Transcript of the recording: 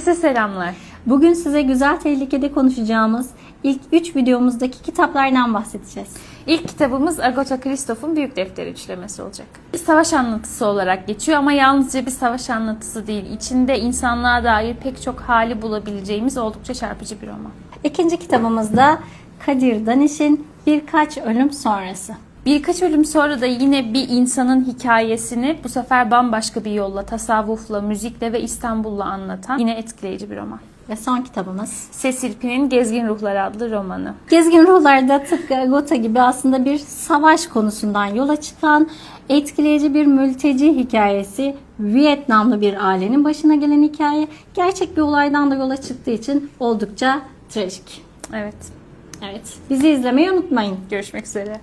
Size selamlar. Bugün size Güzel Tehlikede konuşacağımız ilk 3 videomuzdaki kitaplardan bahsedeceğiz. İlk kitabımız Agatha Christoph'un Büyük Defteri üçlemesi olacak. Bir savaş anlatısı olarak geçiyor ama yalnızca bir savaş anlatısı değil. İçinde insanlığa dair pek çok hali bulabileceğimiz oldukça çarpıcı bir roman. İkinci kitabımız da Kadir Daniş'in Birkaç Ölüm Sonrası. Birkaç ölüm sonra da yine bir insanın hikayesini bu sefer bambaşka bir yolla, tasavvufla, müzikle ve İstanbul'la anlatan yine etkileyici bir roman. Ve son kitabımız. Cecil Pin'in Gezgin Ruhlar adlı romanı. Gezgin Ruhlar'da tıpkı Agota gibi aslında bir savaş konusundan yola çıkan etkileyici bir mülteci hikayesi. Vietnamlı bir ailenin başına gelen hikaye. Gerçek bir olaydan da yola çıktığı için oldukça trajik. Evet, Evet. Bizi izlemeyi unutmayın. görüşmek üzere.